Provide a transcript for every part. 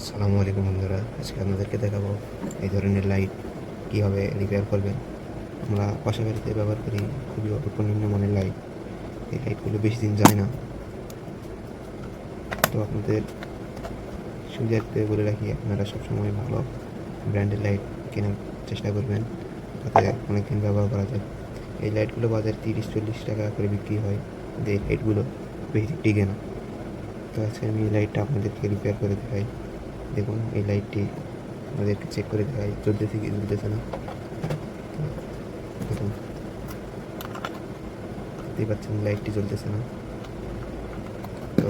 আসসালামু আলাইকুম বন্ধুরা, আজকে আপনাদেরকে দেখাবো এই ধরনের লাইট কীভাবে রিপেয়ার করবেন। আমরা পাশা বাড়িতে ব্যবহার করি খুবই অল্প নিম্নমানের লাইট এই লাইটগুলো বেশি দিন যায় না। তো আপনাদের সুবিধার্থে বলে রাখি, আপনারা সবসময় ভালো ব্র্যান্ডের লাইট কেনার চেষ্টা করবেন, তাতে অনেকদিন ব্যবহার করা যায়। এই লাইটগুলো বাজারে তিরিশ, চল্লিশ টাকা করে বিক্রি হয় এই লাইটগুলো বেশি দিন টিকে না। তো আজকে আমি এই লাইটটা আপনাদেরকে রিপেয়ার করে দেখাই। দেখুন এই লাইটটি আমাদেরকে চেক করে দেখাই চলতেছে কি চলতেছে না দেখুন। দেখতেই পাচ্ছেন লাইটটি চলতেছে না। তো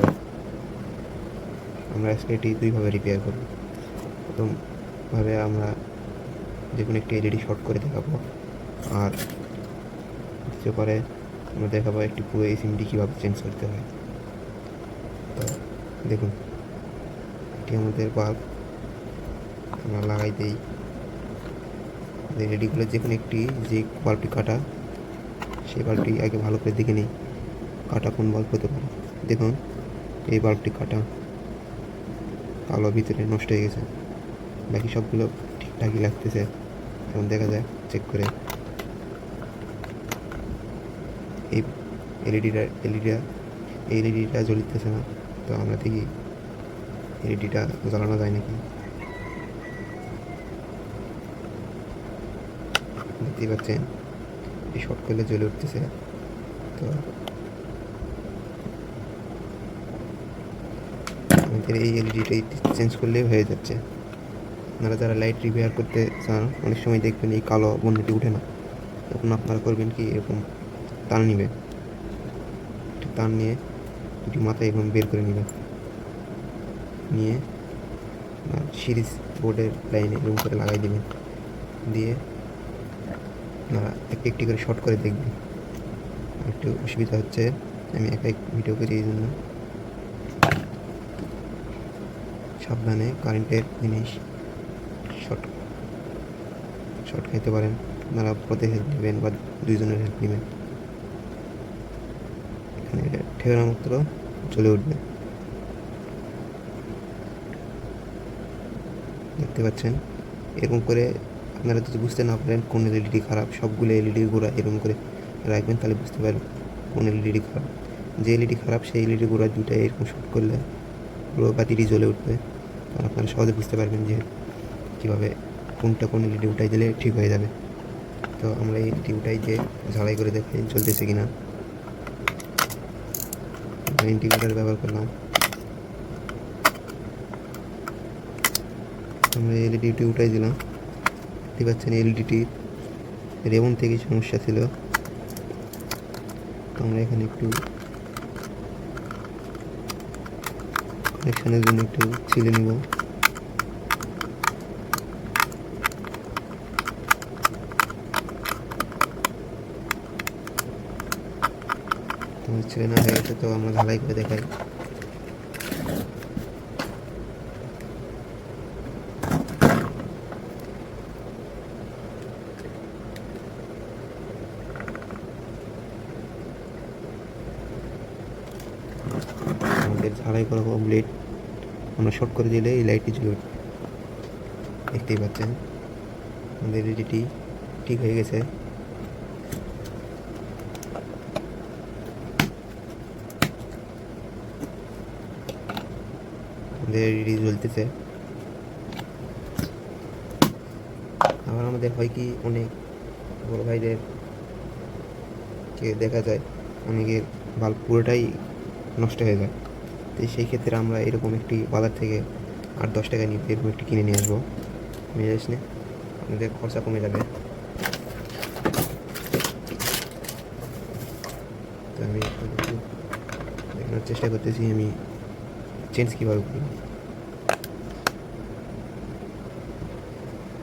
আমরা আজকে এটি দুইভাবে রিপেয়ার করব। প্রথমভাবে আমরা যে কোনো একটি এলইডি শর্ট করে দেখাবো। আর দ্বিতীয় পরে আমরা দেখাবো একটি পুরো এই সিমটি কীভাবে চেঞ্জ করতে হয়। তো দেখুন। এটি আমাদের বাল্ব আমরা লাগাই দিই। রেডিগুলো যে কোনো একটি যে বাল্বটি কাটা, সেই বাল্বটি আগে ভালো করে দেখে নিই, কাটা কোন বাল্ব হতে পারে। দেখুন, এই বাল্বটি কাটা, কালো ভিতরে নষ্ট হয়ে গেছে। বাকি সবগুলো ঠিকঠাকই লাগতেছে। এখন দেখা যায় চেক করে। এই এলইডিটা এলইডিটা এলইডিটা জ্বলিতেছে না। তো আমরা দেখি এলইডিটা জ্বালানো যায় নাকি? দেখতেই পাচ্ছেন, এই শর্ট করলে জ্বলে উঠতেছে। তো আমাদের এই এলইডিটা চেঞ্জ করলেই হয়ে যাচ্ছে। আপনারা যারা লাইট রিপেয়ার করতে চান, অনেক সময় দেখবেন এই কালো বন্যটি উঠে না। তখন আপনারা করবেন কি, এরকম টান নেবেন। টান নিয়ে দুটি মাথায় এরকম বের করে নেবেন। নিয়ে সিরিজ বোর্ডের লাইনে এরকম করে লাগাই দেবেন। দিয়ে আপনারা একটি একটি করে শর্ট করে দেখবেন। একটু অসুবিধা হচ্ছে, আমি একাই ভিডিও করি এই জন্য। সাবধানে কারেন্টের জিনিস শর্ট শর্ট খাইতে পারেন। আপনারা পথে হেল্প নেবেন বা দুইজনের হেল্প নেবেন। এখানে ঠেকানো মাত্র চলে উঠবে। দেখতে পাচ্ছেন। এরকম করে আপনারা যদি বুঝতে না পারেন কোন এলইডি খারাপ, সবগুলো এলইডি গোড়া এরকম করে রাখবেন, তাহলে বুঝতে পারবেন কোন এলইডি খারাপ। যে এলইডি খারাপ, সেই এলইডি গোড়া দুটো এরকম শুট করলে পুরো বাতিটি জ্বলে উঠবে। তখন আপনারা সহজে বুঝতে পারবেন যে কীভাবে কোনটা কোন এলইডি উঠাই দিলে ঠিক হয়ে যাবে। তো আমরা এই এলইডি উঠাই দিয়ে ঝালাই করে দেখাই চলতেছে কিনা। ইন্টিগ্রেটার ব্যবহার করলাম। আমরা এলইডিটি উঠাই দিলাম দেখতে পাচ্ছেন এলইডিটি রেমন থেকে সমস্যা ছিল। তো আমরা এখানে একটু কানেকশানের জন্য একটু ছিলে নিব। ছেলে না তো আমরা ঢালাই করে দেখাই। আমাদের ঝালাই করা কমপ্লিট আমরা শর্ট করে দিলে এই লাইটটি জ্বলে দেখতেই পাচ্ছেন? আমাদের এলইডিটি ঠিক হয়ে গেছে। আমাদের এলইডি জ্বলতেছে। আবার আমাদের হয় কি, অনেক বড় ভাইদের কে দেখা যায়, অনেকের বাল্ব পুরোটাই নষ্ট হয়ে যায়। তো সেই ক্ষেত্রে আমরা এরকম একটি বাজার থেকে আট, দশ টাকা নিয়ে এরকম একটি কিনে নিয়ে আসব। নিয়ে আসলে আমাদের খরচা কমে যাবে। তো আমি দেখানোর চেষ্টা করতেছি, আমি চেঞ্জ কীভাবে করি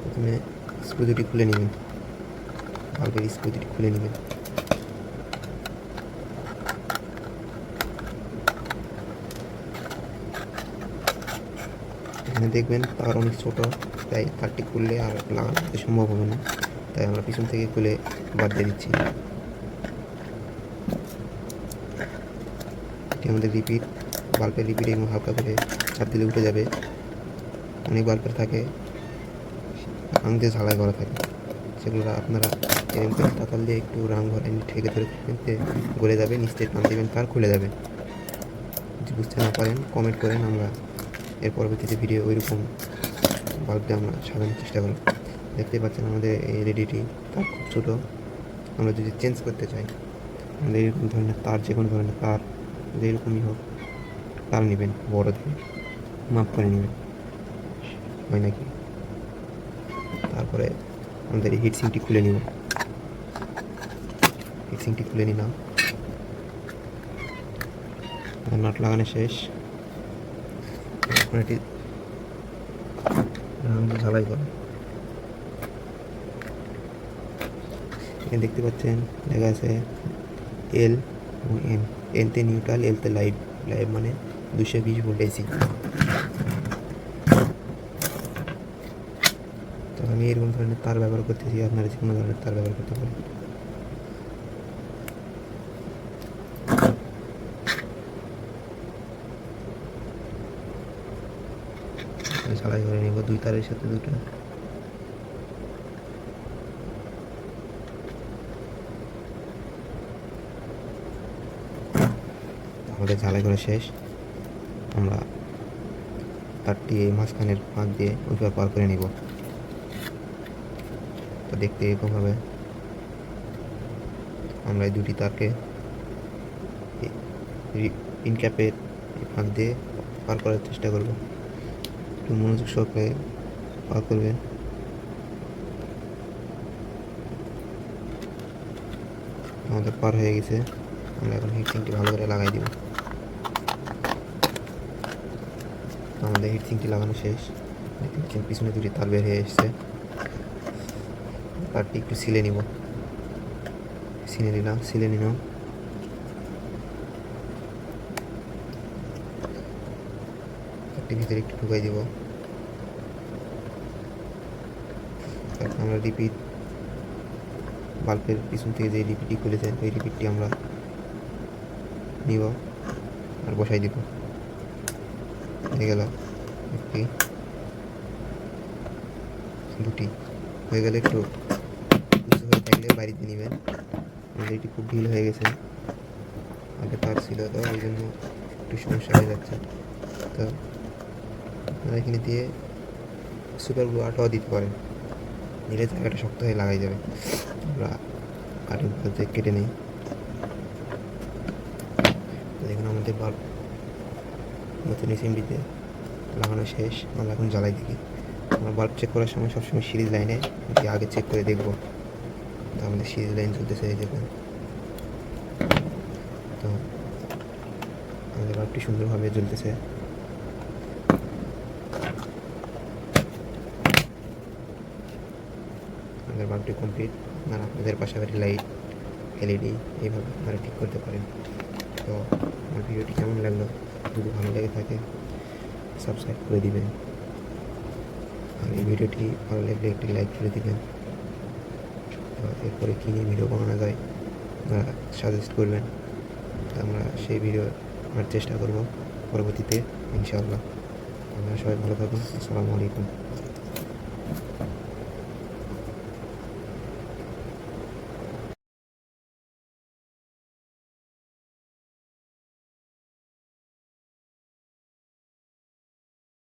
প্রথমে স্ক্রু দুটি খুলে নেবেন। বাল্বের স্ক্রু দুটি খুলে নেবেন। এখানে দেখবেন তার অনেক ছোট, তাই তারটি খুললে আর লাগানো সম্ভব হবে না। তাই আমরা পিছন থেকে খুলে বাদ দিয়ে দিচ্ছি। এটি আমাদের রিপিট, বাল্বের রিপিট এবং হালকা করে চাপ দিলে উঠে যাবে। অনেক বাল্বের থাকে আং দিয়ে ঝালাই করা থাকে। সেগুলো আপনারা এরকম করে তাতাল দিয়ে একটু রাং ঘরে ঠেকে ধরে গলে যাবে নিচে টান দেবেন তার খুলে যাবে। যদি বুঝতে না পারেন কমেন্ট করেন আমরা এর পরবর্তীতে ভিডিও ওইরকম বাল্ব দিয়ে আমরা সাজানোর চেষ্টা করব। দেখতে পাচ্ছেন আমাদের এই এলইডিটি তার খুব ছোটো। আমরা যদি চেঞ্জ করতে চাই, আমাদের এরকম ধরনের তার, যে কোনো ধরনের তার যেরকমই হোক, তার নেবেন, বড় থেকে মাপ করে নেবেন, হয় নাকি? তারপরে আমাদের এই হিটসিংটি খুলে নিব। হিটসিংটি খুলে নিলাম। নাট লাগানো শেষ। এটি ঝালাই করা। দেখতে পাচ্ছেন, লেখা আছে এল এবং এন এনতে নিউট্রাল এলতে লাইভ লাইভ মানে দুশো বিশ ভোল্ট এসি তো আমি এরকম ধরনের তার ব্যবহার করতেছি, আপনারা যে কোনো ধরনের তার ব্যবহার করতে পারেন। ঝালাই করে নেব, দুই তারের সাথে দুটো। আমাদের ঝালাই করে শেষ। আমরা তারটি এই মাঝখানের ফাঁক দিয়ে ওই পার করে নিব। তো দেখতে এরকম হবে আমরা এই দুটি তারকে ইনক্যাপের ফাঁক দিয়ে পার করার চেষ্টা করব। একটু মনোযোগ সহকারে পার করবেন। আমাদের পার হয়ে গেছে। আমরা এখন হিটসিংটি ভালো করে লাগাই দিব। আমাদের হিটসিংটি লাগানো শেষ। পিছনে দুটি তার বের হয়ে এসছে। তারটি একটু সিলে নিব। সিলে নিলাম সিলে নিলাম। তারটি ভিতরে একটু ঢুকাই দিব। আমরা রিপিট, বাল্বের পিছন থেকে যে রিপিটটি খুলে খুলেছেন ওই রিপিটটি আমরা নিব আর বসাই দিব। হয়ে গেল একটি, দুটি। হয়ে গেলে একটু উঁচু হয়ে থাকলে বাড়িতে নেবেন। আমাদের এটি খুব ঢিল হয়ে গেছে। আগে তার ছিল তো, ওই জন্য একটু সমস্যা হয়ে যাচ্ছে। তো আপনারা এখানে দিয়ে সুপার গ্লু আটাও দিতে পারেন। নিলে জায়গাটা শক্ত হয়ে লাগাই যাবে। আমরা কাটিং বলতে কেটে নিই। দেখুন আমাদের বাল্ব নতুন এসএমডিতে লাগানো শেষ। আমরা এখন জ্বালাই দেখি। আমরা বাল্ব চেক করার সময় সবসময় সিরিজ লাইনে এটি আগে চেক করে দেখব। তো আমাদের সিরিজ লাইন চলতেছে দেখুন। তো আমাদের বাল্বটি সুন্দরভাবে জ্বলতেছে। আমাদের বাল্বটি কমপ্লিট আপনারা আপনাদের পাশাপাশি লাইট এলইডি এইভাবে আপনারা ঠিক করতে পারেন। তো আমার ভিডিওটি কেমন লাগল? যদি ভালো লেগে থাকে সাবস্ক্রাইব করে দিবেন। আর এই ভিডিওটি ভালো লাগলে একটি লাইক করে দিবেন। তো এরপরে কী নিয়ে ভিডিও বানানো যায়, আপনারা সাজেস্ট করবেন। আমরা সেই ভিডিও করার চেষ্টা করব পরবর্তীতে, ইনশাআল্লাহ। আপনারা সবাই ভালো থাকুন, আসসালামু আলাইকুম।